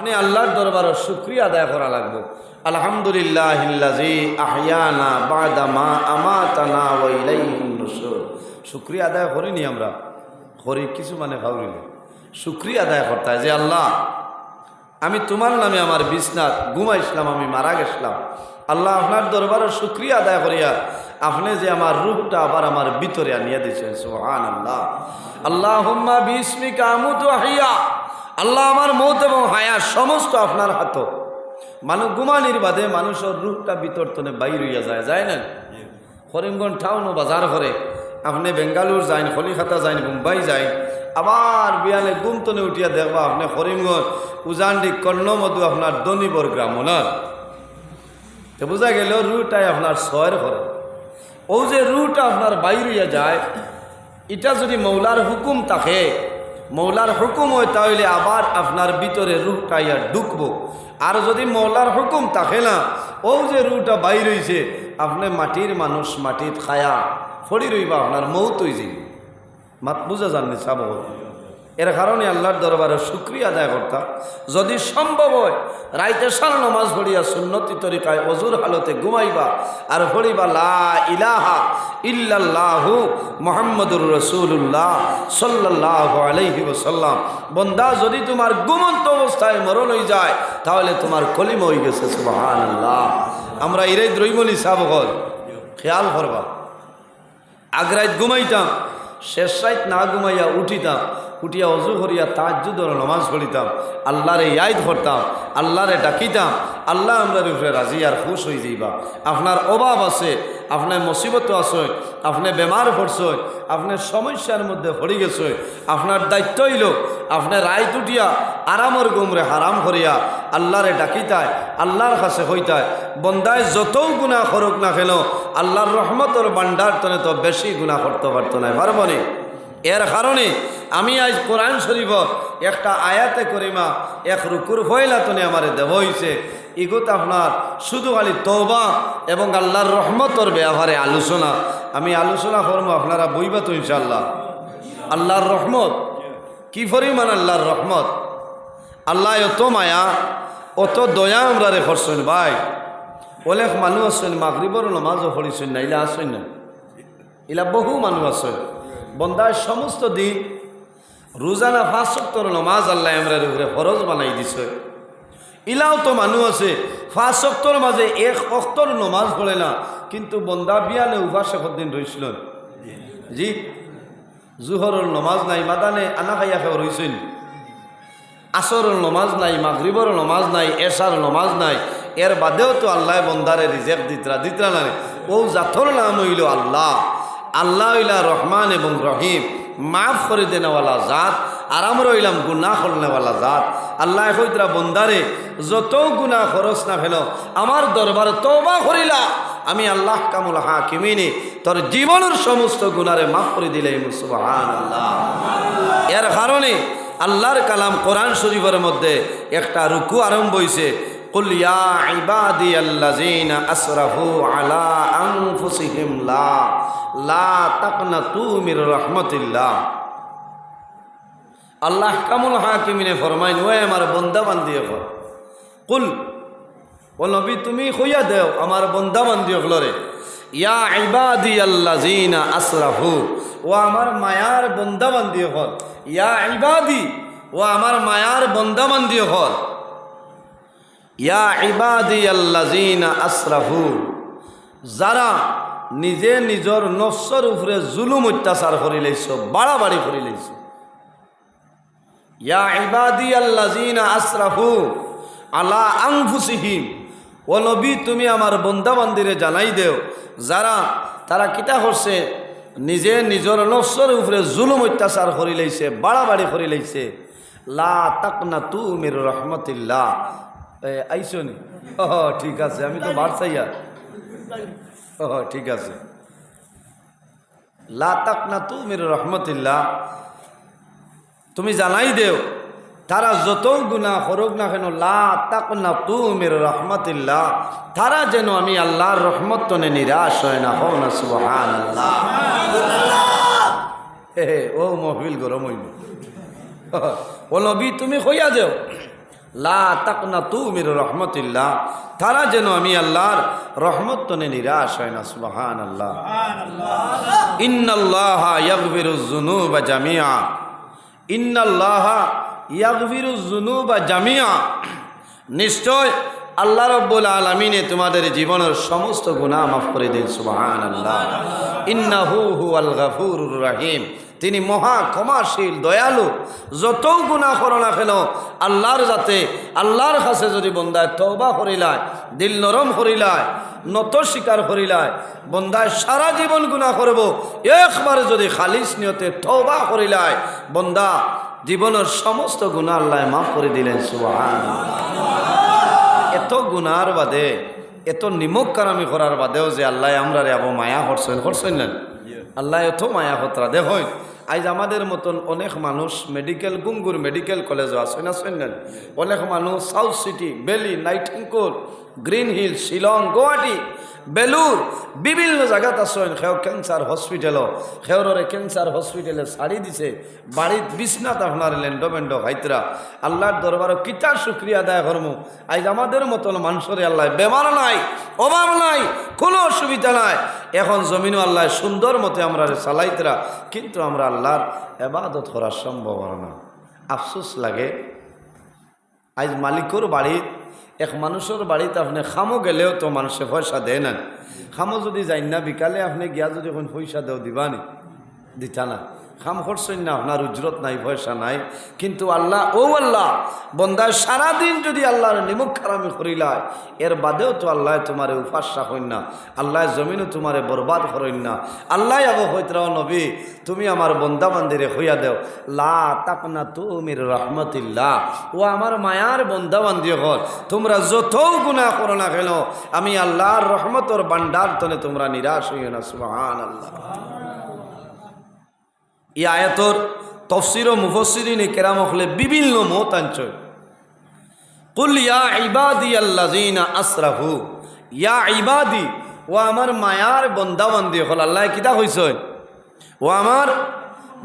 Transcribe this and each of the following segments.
আপনি আল্লাহর দরবারও শুক্রিয়া আদায় করা লাগবো। আলহামদুলিল্লাহ শুক্রিয়া আদায় করিনি আমরা। করি কিছু মানে ভাবরিল শুক্রিয়া আদায় করতে যে আল্লাহ, আমি তোমার নামে আমার বিছনাথ ঘুমাইছিলাম, আমি মারা গেছিলাম। আল্লাহ আপনার দরবারও শুক্রিয়া আদায় করিয়া আপনি যে আমার রূপটা আবার আমার ভিতরে আনিয়ে দিয়েছেন সোহান আল্লাহ আল্লাহ বিস্মিকা আমুত হাইয়া আল্লাহ আমার মৌত এবং হায়া সমস্ত আপনার হাত। মানুষ ঘুমানির বাদে মানুষের রূপটা ভিতর তনে বাইর হইয়া যায় যায় না? করিমগঞ্জ টাউন বাজার করে আপনি বেঙ্গালুর যাইন, কলিকাতা যাইন, মুম্বাই যাইন, আবার বিয়ালে গুমতনে উঠিয়া দেখবা আপনি করিমগঞ্জ, উজানডি, কর্ণমধু আপনার দনিবর গ্রাম না? তো বোঝা গেল রুটাই আপনার ছয়ের ঘরে। ও যে রুটা আপনার বাইর হইয়া যায়, এটা যদি মৌলার হুকুম থাকে মৌলার হুকুম হয় তাহলে আবার আপনার ভিতরে রুহটা ইয়া ঢুকবো। আর যদি মৌলার হুকুম থাকে না, ও যে রুটা বাইর হইছে, আপনি মাটির মানুষ, মাটির খায়া, ফড়ি রইবা, আপনার মৌত হয়ে মাত বুঝা জানি চাব এর কারণে আল্লাহর দরবারে শুক্রিয়া আদায় করতাম। যদি সম্ভব হয়, রাইতে সার নমাজ পড়িয়া সুন্নতি তরিকায় অজুর হালতে ঘুমাইবা আর পড়িবা, লা ইলাহা ইল্লাল্লাহু মোহাম্মদুর রসুল্লাহ সাল্লাহ আলাইহি ওসাল্লাম বন্দা, যদি তোমার গুমন্ত অবস্থায় মরণ হয়ে যায়, তাহলে তোমার কলিম হয়ে গেছে সুবাহান আল্লাহ আমরা ইরাই দ্রৈমলি সাবগল খেয়াল করবা। আগ্রাইত ঘুমাইতাম, শেষ রাইত না ঘুমাইয়া উঠিতাম উঠিয়া অজু করিয়া তাজ্জুদর নমাজ পড়িতাম, আল্লাহরে ইয়াদ করতাম, আল্লাহরে ডাকিতাম, আল্লাহ আমরা উপরে রাজি আর খুশ হয়ে যাইবা। আপনার অভাব আছে, আপনার মুসিবত আছে আপনি বেমার পড়ছই আপনার সমস্যার মধ্যে পড়ে গেছে, আপনার দায়িত্ব হইল আপনি রায় উঠিয়া আরামর গুমরে হারাম করিয়া আল্লাহরে ডাকিতায়, আল্লাহর কাছে হইতায়। বন্দায় যত গুণা করুক না কেন, আল্লাহর রহমতর বান্ডার তনে তো বেশি গুণা করতে পারতো না পারবনি এর কারণে আমি আজ কোরআন শরীফ একটা আয়াতে করিমা, এক রুকুর ফয়লাতনে আমার দেব হয়েছে ইগত আপনার শুধু খালি তৌবা এবং আল্লাহর রহমতর ব্যবহারে আলোচনা। আমি আলোচনা করব আপনারা বইবা তো ইনশাল্লাহ আল্লাহর রহমত? কি পরিমাণ আল্লাহর রহমত? আল্লাহ অত মায়া, অত দয়া আমরা রে করছেন ভাই। অনেক মানুষ আছেন, মাগরিবর নমাজও পড়িছেন না, ইলা আসেন না? ইলা বহু মানুষ আছে বন্দায় সমস্ত দিন রোজানা পাঁচ সপ্তর নমাজ আল্লাহ আমরার উপরে ফরজ বানাই দিছে। ইলাও তো মানুষ আছে, পাঁচ সপ্তর মাঝে এক অক্তর নমাজ পড়ে না, কিন্তু বন্দা বিয়ালে উপাস দিন রইছিল? জি জুহরের নমাজ নাই, মাদানে আনা খাইয়া খাওয়া রইছেন। আসরের নমাজ নাই, মাগরিবর নমাজ নাই, এশার নমাজ নাই, এর বাদেও তো আল্লাহ বন্দারে রিজেক্ট দিতরা দিতরা না ও জাথর নাম হইল আল্লাহ। আল্লাহ ইলা রহমান এবং রহিম, মাফ করে দেনেওয়ালা জাত আর আমরা হইলাম গুনা করনেওয়ালা জাত। আল্লাহ কইতরা বন্দারে, যত গুণা খরচ না ফেল, আমার দরবারে তবা করিলা। আমি আল্লাহ কামুল হাকিমিনে, তোর জীবনের সমস্ত গুণারে মাফ করে দিলে আল্লাহ এর কারণে আল্লাহর কালাম কোরআন শরীফের মধ্যে একটা রুকু আরম্ভ হয়েছে قل يا عبادي الذين اسرفوا على انفسهم لا لا تقنطوا من رحمة الله আল্লাহ কামুল হাকিমিনে ফরমাইন ওই আমার বন্দা বান্দিয়ে কর কুল ও নবী তুমি হইয়া দেও আমার বন্দা বান্দিয়ে ফলরে ইয়া ইবাদি আল্লাযিনা আসরাফু ও আমার মায়ার বন্দা বান্দিয়ে হল ইয়া ইবাদি ও আমার মায়ার বন্দা বান্দিয়ে হল ইয়া ইবাদি আল্লাযিনা আসরাফু, যারা নিজে নিজর নফসর উপরে জুলুম অত্যাচার করি লাইছ, বাড়াবাড়ি করি লাইছ। ইয়া ইবাদি আল্লাযিনা আসরাফু আলা আনফুসিহিম, ও নবী তুমি আমার বন্দা বান্দিরে জানাই দেও, যারা তারা কিতা করছে, নিজে নিজর নফসর উপরে জুলুম অত্যাচার করি লাইছে, বাড়াবাড়ি করি লাইছে। লা তাকনা তু মির রহমতিল্লাহ আইসনি ও ঠিক আছে, আমি তো বাড়ছাইয়া ও ঠিক আছে। লা তাকনা তু মির রহমতিল্লাহ। তুমি জানাই দেও, তারা যত গুণা করুক না কেন, লা তাকনা তু মির রহমতিল্লাহ, তারা যেন আমি আল্লাহর রহমত তনে নিরাশ হয় না, হও না সুবহান আল্লাহ হে, ও মহবিল গরম হইল। ও নবী, তুমি কইয়া দেও লা তাকনা তু মির রহমতিল্লাহ। তারা যেন আমি আল্লাহর রহমত তনে নিরাশ হয় না সুবাহান আল্লাহ ইন্নাল্লাহ ইয়াগফিরু যুনুবা জামিয়া ইন্নাল্লাহ ইয়াগফিরু যুনুবা জামিয়া নিশ্চয় আল্লাহ রব্বুল আলমিনে তোমাদের জীবনের সমস্ত গুনাহ মাফ করে দিন সুবাহান আল্লাহ ইন্নাহু হু আল গাফুরুর রাহিম। তিনি মহা ক্ষমাশীল, দয়ালু। যত গুণা করো না কেন, আল্লাহর যাতে আল্লাহর কাছে যদি বন্দায় তওবা করিলায় দিল নরম করিলায় নত স্বীকার করিলায় বন্দায় সারা জীবন গুণা করব, একবারে যদি খালিস নিয়তে তওবা করিলায় বন্দা, জীবনের সমস্ত গুণা আল্লাহ মাফ করে দিলেন সুবহান এত গুনার বাদে, এত নিমক কারামি করার বাদেও যে আল্লাহ আমরা রে আবো মায়া করছেন করছেন না। আল্লাহ এত মায়া হতরা দেখুন আজ আমাদের মতন অনেক মানুষ মেডিকেল গুঙ্গুর মেডিকেল কলেজও আছে না না? অনেক মানুষ সাউথ সিটি বেলি Nightingale Green Hill Shillong Guwahati Belur, বিভিন্ন জায়গাত আছেন সেও ক্যান্সার হসপিটালও সেওরে ক্যান্সার হসপিটালে শাড়ি দিছে। বাড়িত বিছনাত আপনার লেন্ড বেন্ড হাইতরা আল্লাহর দরবারও কিতার শুক্রিয়া আদায় কর্ম? আজ আমাদের মতন মানুষের আল্লাহ বেমার নাই, অভাব নাই, কোনো অসুবিধা নাই। এখন জমিনও আল্লাহ সুন্দর মতে আমরা চালাইতরা। কিন্তু আমরা আল্লাহর এবাদত করা সম্ভব হয় না। আফসোস লাগে। আজ মালিকর বাড়িত এক মানুষের বাড়িতে আপনি খামো গেলেও তো মানুষে পয়সা দেয় না। খামো যদি যাই না বিকালে, আপনি গিয়া যদি এখন পয়সা দেও দিবানি। দিতা না। খাম না আপনার উজরত নাই পয়সা নাই। কিন্তু আল্লাহ, ও আল্লাহ, বন্দায় সারাদিন যদি আল্লাহর নিমুখ খারামি করিলায়, এর বাদেও তো আল্লাহ তোমারে উপাসা হইন না। আল্লাহ জমিনও তোমারে বরবাদ করেন না। আল্লাহ আবু হইতরাও নবী, তুমি আমার বন্দা বান্দিরে হইয়া দেও। লা তাকনা তুমির রহমতিল্লাহ। ও আমার মায়ার বন্দা বান্দি হল তোমরা যত গুণা করো না কেন, আমি আল্লাহর রহমতর বান্ডার তনে তোমরা নিরাশ হইও না সুবহান আল্লাহ এই আয়াতর তফসির ও মুফসিরিন কেরাম হলে বিভিন্ন মত আঞ্চল কুল ইয়া ইবাদি আল্লাজিনা আসরাহু ইয়া ইবাদি, ও আমার মায়ার বন্দাবন্দি হল, আল্লাহ কিতা হয়েছে ও আমার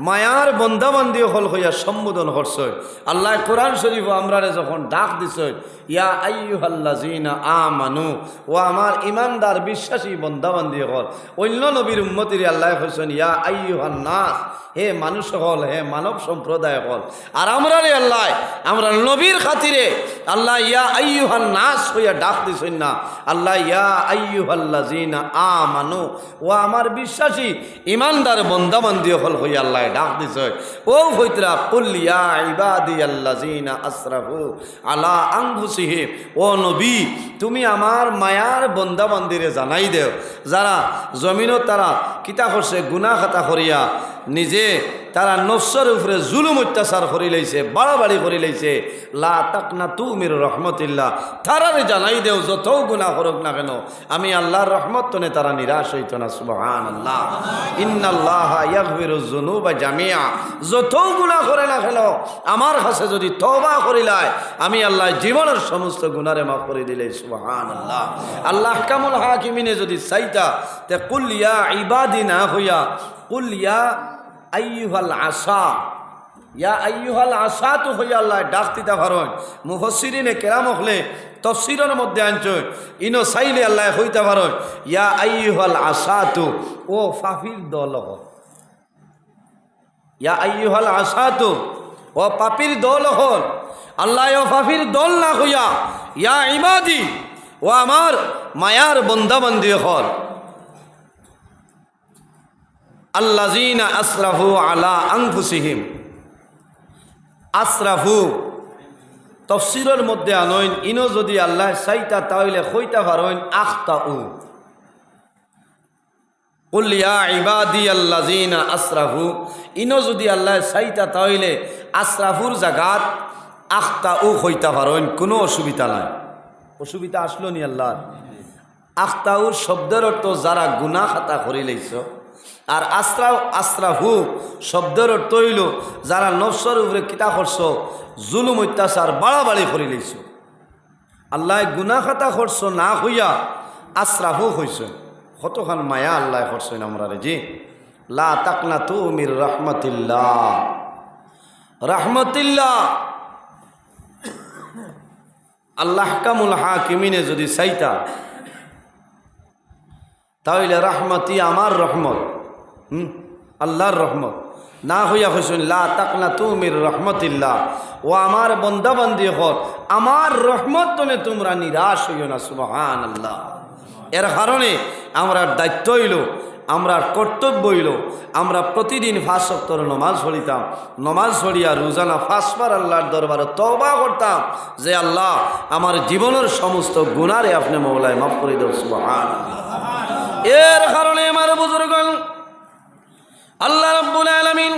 মায়ার বন্দাবন্দি হল হইয়া সম্বোধন করছে আল্লাহ কোরআন শরীফ আমরারে যখন ডাক দিছে ইয়া আইয়ুহাল্লাযিনা আমানু, ও আমার ইমানদার বিশ্বাসী বন্দাবন্দি হল। অন্য নবীর উম্মতির আল্লাহ হইছেন ইয়া আইয়ুহান নাস হে মানুষ হল, হে মানব সম্প্রদায় হল। আর আমরা রে আল্লাহ, আমরা নবীর খাতিরে আল্লাহ ইয়া আইয়ুহান নাস হইয়া ডাক দিছেন না। আল্লাহ ইয়া আ আমানু, ও আমার বিশ্বাসী, ইমানদার বন্দাবন্দি হল হইয়া আল্লাহ ডাক দিছে, ও হইতরা পুল্লিয়া ইবাদি আল্লাযিনা আসরাফু আলা আনফুসিহিম, ও নবী, তুমি আমার মায়ার বন্দাবন্দিরে জানাই দেও। যারা জমিনও তারা কিতা করছে গুনা খাতা করিয়া নিজে তারা নফসর উপরে জুলুম অত্যাচার করি লাইছে, বাড়াবাড়ি করি লাইছে। লা তাকনা তু মির রহমতিল্লাহ। তারারে জানাই দেও, যত গুণা করুক না কেন। আমি আল্লাহর রহমত তনে তারা নিরাশ হইত না সুবহান আল্লাহ ইন্নাল্লাহ ইয়াগফিরু যুনুবা জামিয়া যত গুণা করে না কেন, আমার কাছে যদি তওবা করিলায় আমি আল্লাহ জীবনের সমস্ত গুণারে মাফ করে দিলে সুবহান আল্লাহ আল্লাহ কামুল হাকিমিনে যদি চাইতা, তে কুল ইয়া ইবাদি না হইয়া কুল ইয়া আইয়ুহাল আশা। ইয়া আইয়ুহাল আশা তো হইয়া আল্লাহ, ডাক দিতে পারেন মুফসিরিনে কেরাম হলে তফসিরের মধ্যে আনছই ইনো চাইলে আল্লাহ হইতে পারেন ইয়া আইয়ুহাল আশা তো, ও ফাফির দল। ইয়া আইয়ুহাল আশা তো, ও পাপির দল হল আল্লাহ, ও পাপির দল না হইয়া, ইয়া ইমাদি, ও আমার মায়ার বন্দাবন্দি হল। আল্লাজিনা আসরাফু আলা আংফুসিহিম আসরাফু, তফসিরের মধ্যে আনইন, ইনো যদি আল্লাহ চাইতা তাহলে কইতা পারইন আখতা উ কুলিয়া ইবাদি আল্লাজিনা আসরাফু, ইনো যদি আল্লাহ চাইতা তাহলে আসরাফুর জাগাত আখতা উ হইতা পারইন কোনো অসুবিধা নাই। অসুবিধা আসলো নি আল্লাহর। আখতাউর শব্দের অর্থ যারা গুনা খাতা করি লাইছ আর আশ্রা আশ্রাহু শব্দের হইল যারা নফসর উপরে কিতা করছ জুলুম, অত্যাচার বাড়াবাড়ি করি লাইছ আল্লাহ গুনা খাতা করছ না হইয়া আশ্রাহু হইছ কতখান মায়া আল্লাহ করছেন আমরা রে জি। লা তাকনা তু মির রহমতিল্লাহ। রহমতিল্লাহ। আল্লাহ কামুল হা হাকিমিনে যদি চাইতা, তাহলে রাহমতি আমার রহমত। হুম? আল্লাহর রহমত। না হইয়া লা তাকনা তুমির রহমতিল্লাহ। ও আমার বন্দাবন্দি হল আমার রহমত তনে তোমরা নিরাশ হইও না সুবহান আল্লাহ এর কারণে আমরা দায়িত্ব হইল, আমরা কর্তব্য হইল, আমরা প্রতিদিন ফাঁস সপ্তর নমাজ পড়িতাম, নমাজ পড়িয়া রোজানা ফাঁসবার আল্লাহর দরবারে তবা করতাম, যে আল্লাহ, আমার জীবনের সমস্ত গুণারে আপনি মৌলায় মাফ করে দেব সুবহান এর কারণে আমার বুজুর্গণ আল্লাহ রাব্বুল আলামিন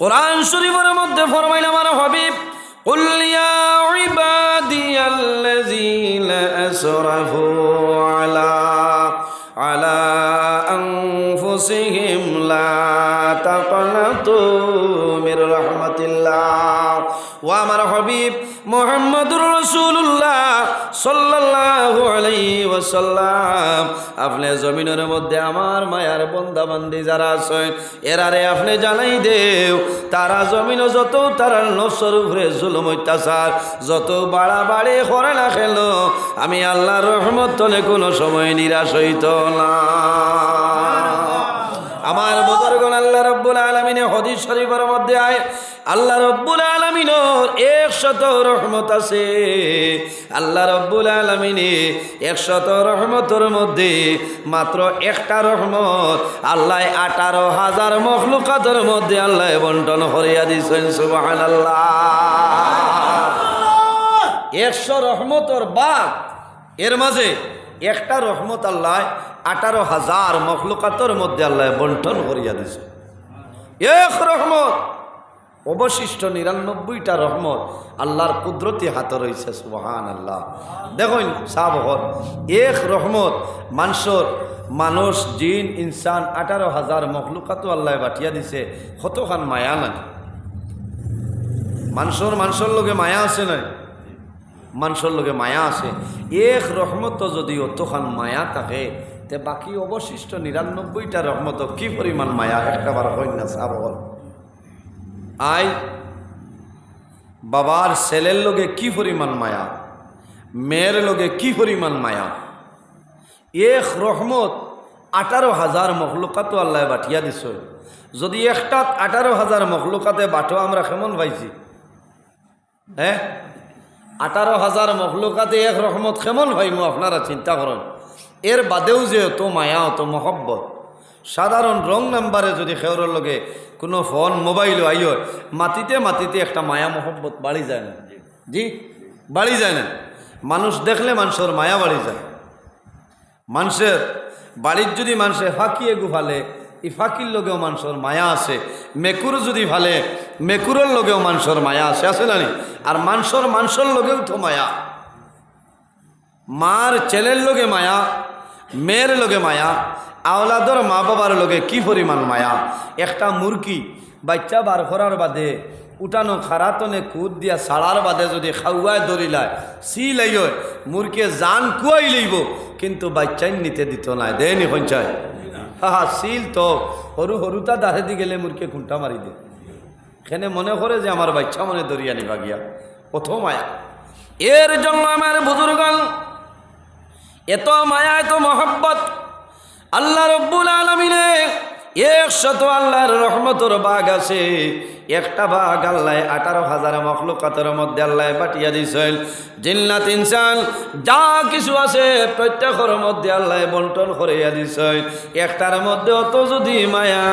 কোরআন শরীফের মধ্যে ফরমাইল আমার হাবিব قل يا عبادي الذين أسرفوا على على أنفسهم لا تقنطوا من رحمة الله ও আমার হবিব মোহাম্মদুর রসুল্লাহ সাল্লাহ ওয়াসাল্লাম। আপনি জমিনের মধ্যে আমার মায়ার বন্দাবান্দি যারা আছেন এরারে আপনি জানাই দেও, তারা জমিন যত তারা নসর উপরে জুলুম, অত্যাচার, যত বাড়াবাড়ি হরে না খেল আমি আল্লাহ রহমত তলে কোনো সময় নিরাশ হইত না। আমার মতো আলমিনে হদিস শরীফের মধ্যে আয়, আল্লাহ রব্বুল আলমিনর একশত রহমত আছে। আল্লাহ রব্বুল আলমিনে একশত রহমতর মধ্যে মাত্র একটা রহমত, আল্লাহ আঠারো হাজার মখলুকাতের মধ্যে আল্লাহ বন্টন করিয়া দিচ্ছেন সুবাহ আল্লাহ একশো রহমতর বাঘ এর মাঝে একটা রহমত আল্লাহ আঠারো হাজার মখলুকাতর মধ্যে আল্লাহ বন্টন করিয়া দিছে এক রহমত। অবশিষ্ট নিরানব্বইটা রহমত আল্লাহর কুদরতি হাতে রয়েছে সুবহান আল্লাহ দেখুন, সাবহর, এক রহমত। মানুষর, মানুষ, জিন, ইনসান, আঠারো হাজার মখলুকাতো আল্লাহ বাটিয়া দিছে। কতখান মায়া নাই মানুষের মানুষের লগে মায়া আছে নাই? মানুষের লগে মায়া আছে। এক রহমত যদি অতখান মায়া থাকে তে বাকি অবশিষ্ট নিরানব্বইটা রহমত কি পরিমাণ মায়া? একটা বার হয় না সাবল আই, বাবার ছেলের লগে কি পরিমাণ মায়া? মেয়ের লগে কি পরিমাণ মায়া? এক রহমত আঠারো হাজার মখলুকাতো আল্লাহ বাটিয়া দিছ। যদি একটাত আঠারো হাজার মখলুকাতে বাটো আমরা কেমন পাইছি? হ্যাঁ? আঠারো হাজার মখলুকাতে এক রহমত কেমন ভাইমু আপনারা চিন্তা করেন। এর বাদেও যে অত মায়া অত মহব্বত। সাধারণ রং নাম্বারে যদি খেওরের লগে কোনো ফোন মোবাইল আইয় মাটিতে মাটিতে একটা মায়া মহব্বত বাড়ি যায় না। জি। বাড়ি যায় না। মানুষ দেখলে মানুষের মায়া বাড়ি যায়। মানুষের বাড়ির যদি মানুষে ফাঁকিয়ে গুফালে এই ফাঁকির লগেও মানুষের মায়া আছে। মেকুর যদি ভালে মেকুরের লগেও মানুষের মায়া আছে। আছে নি? আর মানুষের মানুষের লগেও তো মায়া। মার ছেলের লগে মায়া, মেয়ের লগে মায়া, আওলাদর মা বাবার লগে কি পরিমাণ মায়া? একটা মুরগি বাচ্চা বার করার বাদে উঠানো খারাতনে কুদ দিয়া সাড়ার বাদে যদি খাওয়ায় দরিলায় সি লাইয় মুরগে জান কুয়াই লইব, কিন্তু বাচ্চাই নিতে দিত না দেয়নি পঞ্চায় হা হা, সিল তো সরু সরুতা দাহে দি গেলে মুরগে খুঁটা মারি দে। এখানে মনে করে যে আমার বাচ্চা মনে দরিয়া নিবা গিয়া। প্রথম মায়া। এর জন্য আমার বুজুর্গণ এত মায়া, এত মহব্বত। আল্লাহ রব্বুল আলমিনে একশত আল্লাহর রহমতর বাঘ আছে। একটা বাঘ আল্লাহ আঠারো হাজার মখলুকাতের মধ্যে আল্লাহ পাঠিয়ে দিছেন জিন্নাত ইনসান, যা কিছু আছে প্রত্যেকের মধ্যে আল্লাহ বন্টন করিয়া দিছেন একটার মধ্যে অত যদি মায়া,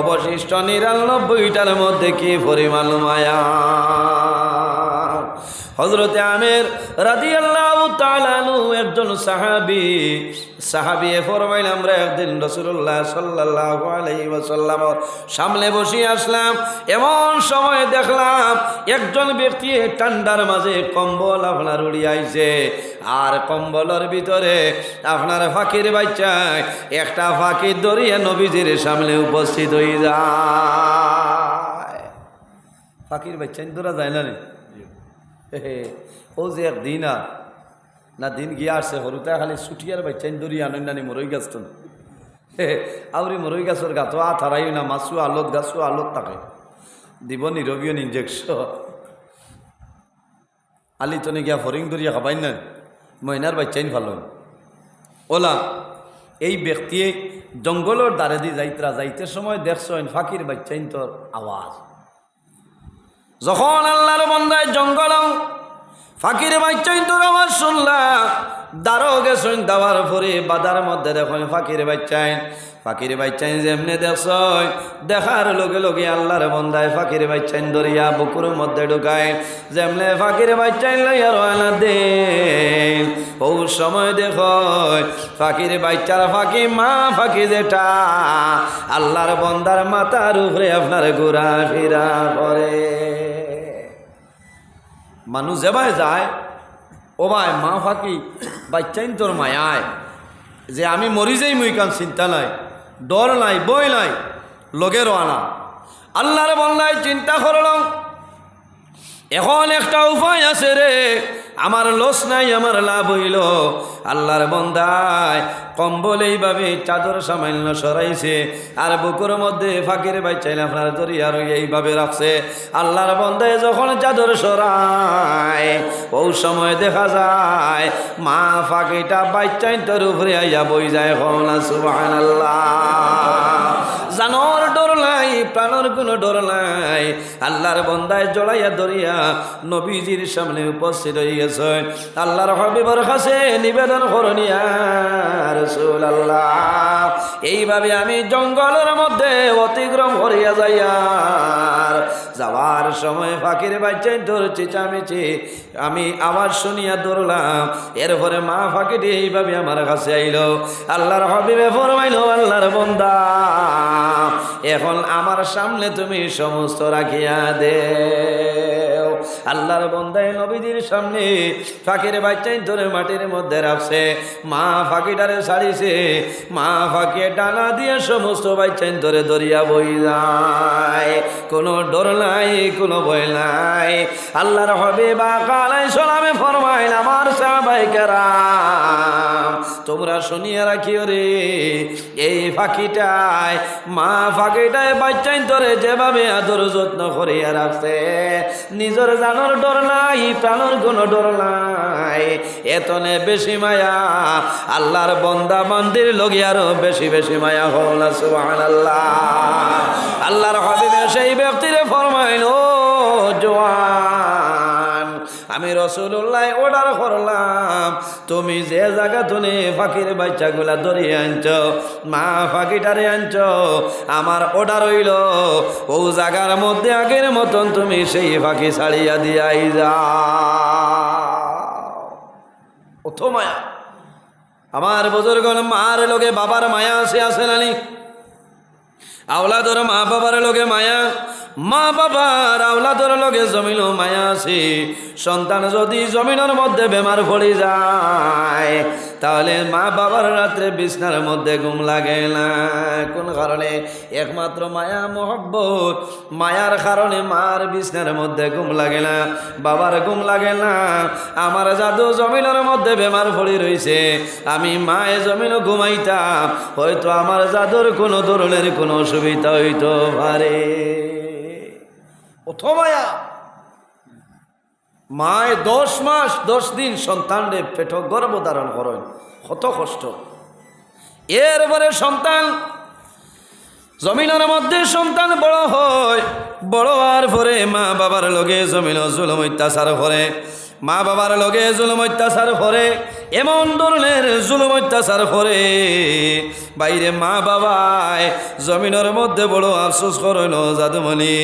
অবশিষ্ট নিরানব্বইটার মধ্যে কি পরিমাণ মায়া? হজরতে আমের রাদি আল্লাহ একজন সাহাবি। সাহাবি এ ফরমাইল আমরা একদিন রসুল্লাহ সাল্লাহ আলাইসাল্লাম সামনে বসে আসলাম। এমন সময় দেখলাম একজন ব্যক্তি ঠান্ডার মাঝে কম্বল আপনার উড়িয়াইছে। আর কম্বলের ভিতরে আপনার ফাঁকির বাচ্চায় একটা ফাঁকির দরিয়ে নবীজির সামনে উপস্থিত হয়ে যায়। ফাঁকির বাচ্চা ধরা যায় না রে? ও যে এক দিন আর, না দিন গিয়া আসছে সৰুতে খালি চুটিয়ার বাচ্চাইন ধরি আনন্দ নানি মরই গাছ তো আউরি মরই গাছের গাতো আত হারাইও না, মাছু আলত, গাছো আলত থাকে। দিব নিরবীয় ইঞ্জেকশন আলি তনে গিয়া ফরিং ধরিয়া খাবাই না ময়নার বাচ্চাইন ভালো ওলা এই ব্যক্তিয়ে জঙ্গলের দ্বারে দি যাইতরা যাইতে সময় দেখছেন ফাঁকির বাচ্চাইন তোর আওয়াজ যখন আল্লাহর বন্দায় জঙ্গল, ফাঁকির বাচ্চাইন তোর আওয়াজ শুনলা দারো গেছেন দাওয়ার পরে বাদার মধ্যে দেখুন ফাঁকির বাচ্চাইন ফাঁকির বাচ্চাইন যেমনি দেখছই, দেখার লগে লগে আল্লাহর বন্দায় ফাঁকির বাচ্চাইন ধরিয়া বুকুর মধ্যে ঢুকায় যেমনে ফাঁকির বাচ্চাইন লইয়া রয়না দে। ও সময় দেখ ফাঁকির বাচ্চার ফাঁকি মা, ফাঁকি যেটা, আল্লাহর বন্দার মাথার উপরে আপনার ঘোরা ফিরা করে মানুষ যেবায় যায় ও ভাই মা ফাঁকি বাচ্চাইন তোর মায়ায় যে আমি মরি যাই মুই কান চিন্তা নাই, ডর নাই, বই নাই, লগে রানা আল্লাহরে বল চিন্তা করলাম এখন একটা উপায় আছে রে। আমার লস নাই, আমার লাভ হইল। আল্লাহর বন্দায় কম্বল এইভাবে চাদর সামান্য সরাইছে আর বুকুর মধ্যে ফাঁকির বাচ্চাইলে আপনার দরিয়ার এইভাবে রাখছে। আল্লাহর বন্দায় যখন চাদর সরায়, ও সময় দেখা যায়, মা ফাঁকিটা বাচ্চাইন তোর উপরে আইয়া বই যায়। হন জানোর কোনো ডর নাই। আল্লাহর বন্দায় জড়াইয়া ধরিয়া নবীজির সামনে উপস্থিত গেছে আল্লাহর হবিবর কাছে নিবেদন করনিয়া রসুল আল্লাহ এইভাবে আমি জঙ্গলের মধ্যে অতিক্রম করিয়া যাইয়ার যাওয়ার সময় ফাঁকির বাচ্চায় ধরছে চামেছে আমি আওয়াজ শুনিয়া ধরলাম, এরপরে মা ফাঁকিটি এইভাবে আমার কাছে আইল। আল্লাহর হবিবে ফরমাইল, আল্লাহর বন্দা, এখন আমার সামনে তুমি সমস্ত রাখিয়া দে। আল্লাহর বন্দায় নবীদের সামনে ফাঁকির বাচ্চাই ধরে মাটির মধ্যে রাখছে। মা ফাঁকিটারে ছাড়িছে। মা ফাঁকিয়ে ডানা দিয়ে সমস্ত বাচ্চাই ধরে দরিয়া বই যায়। কোনো ডর নাই, কোনো ভয় নাই। আল্লাহর হবে বা কালাই সোলামে ফরমাইল, আমার সাহাবাই কেরাম তোমরা শুনিয়া রাখিও রে, এই ফাঁকিটায়, মা ফাঁকিটায় বাচ্চাই ধরে যেভাবে আদর যত্ন করিয়া রাখছে। নিজের জানোর ডর নাই, প্রাণর কোনো ডর নাই। এতনে বেশি মায়া, আল্লাহর বন্দা মন্দির লগি আরও বেশি বেশি মায়া হল সুহান আল্লাহ আল্লাহর হবিবে সেই ব্যক্তিরে ফরমাইল জোয়ান আমি রসুল্লাহ অর্ডার করলাম। তুমি যে জায়গা তুমি ফাঁকির বাচ্চাগুলা ধরিয়ে আনছ, মা ফাঁকিটারে আনছ, আমার অর্ডার হইল। ও জায়গার মধ্যে আগের মতন তুমি সেই ফাঁকি ছাড়িয়া দিয়াই যা অথ মায়া। আমার বুজুর্গন মার লোকে বাবার মায়া আছে আছে নানি আওলাদর মা বাবার লগে মায়া। মা বাবার আওলাদর লগে জমিন মায়া আছে। সন্তান যদি জমিনের মধ্যে বেমার পড়ে যায়, তাহলে মা বাবার রাত্রে বিছনার মধ্যে ঘুম লাগে না। কোন কারণে? একমাত্র মায়া মোহব্বত। মায়ার কারণে মার বিছনার মধ্যে ঘুম লাগে না। বাবার ঘুম লাগে না। আমার জাদু জমিনের মধ্যে বেমার পড়ে রয়েছে আমি মায়ে জমিন ঘুমাইতাম। হয়তো আমার জাদুর কোনো ধরনের কোনো অসুবিধা হইতে পারে। অথমায়া মায় দশ মাস, দশ দিন সন্তানরে পেট গর্ভ ধারণ করেন। কত কষ্ট। এরপরে সন্তান, জমিনের মধ্যে সন্তান বড় হয়। বড় হওয়ার পরে মা বাবার লগে জমিন জুলম অত্যাচার করে। মা বাবার লগে জুলুম অত্যাচার করে, এমন ধরনের জুলুম অত্যাচার করে। বাইরে মা বাবায় জমিনের মধ্যে বড় আফসোস করল, জাদুমণি,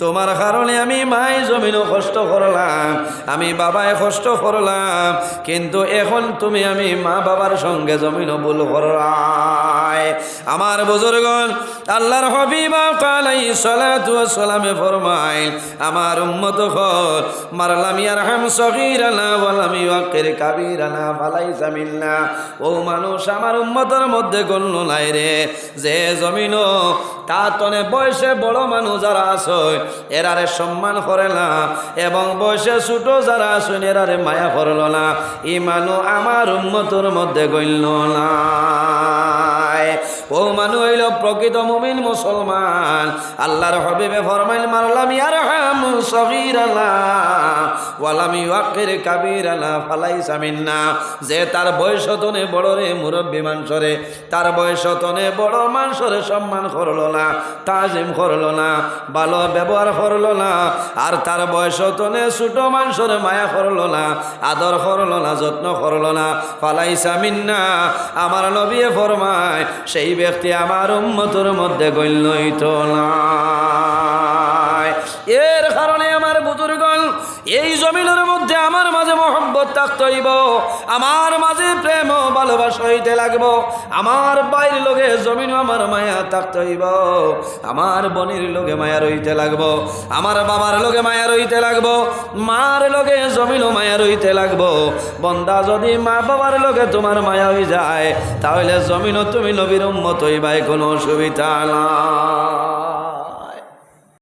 তোমার কারণে আমি মাই জমিনও কষ্ট করলাম, আমি বাবায় কষ্ট করলাম, কিন্তু এখন তুমি আমি মা বাবার সঙ্গে জমিনও ভুল করলাই আমার বুজুর্গন আল্লাহর হবিবা কালাই সালাতু সালামে ফরমাইল আমার উম্মত খর মারলাম ইয়ারহাম সগীরানা ওয়ালাম ইউকির কাবীরানা ফালাইসা মিন্না। ও মানুষ, আমার উম্মতের মধ্যে গণ্য নাই রে। যে জমিন তা তনে বয়সে বড় মানুষ যারা আছে, এরারে সম্মান করে না, এবং বয়সে ছোট যারা আছেন এরারে মায়া করল না। ইমানও আমার উম্মতর মধ্যে গণ্য না। যায় ও মানু হইল প্রকৃত মুমিন মুসলমান। আল্লাহর হবিবে ফরমাইল মারলাম ইয়ার হাম সগীর ওয়ালাম ইউআকির কাবির আলা ফালাইসা মিন্না। যে তার বয়স তনে বড় রে মুরব্বী মানসরে তার বয়স তনে বড় মানসরে সম্মান করল না, তাজিম করল না, ভালো ব্যবহার করল না, আর তার বয়স তনে ছোট মানসরে মায়া করল না, আদর করল না, যত্ন করল না, ফালাইসা মিন্না। আমার নবীয়ে ফরমায়, সেই ব্যক্তি আমার উম্মতর মধ্যে গণ্য হইত না এর কারণে আমার বুজুর্গণ এই জমিনের আমার মাঝে মোহব্বত থাকতে হইব। আমার মাঝে প্রেম ভালোবাসা হইতে লাগবো। আমার বাইর লোকে জমিন আমার মায়া থাকতে হইব। আমার বনির লোকে মায়া রইতে লাগবো। আমার বাবার লোকে মায়া রইতে লাগবো। মার লোকে জমিনও মায়া রইতে লাগবো। বন্দা, যদি মা বাবার লোকে তোমার মায়া হয়ে যায়, তাহলে জমিনও তুমি নবীর উম্মত হইবাই, কোনো অসুবিধা না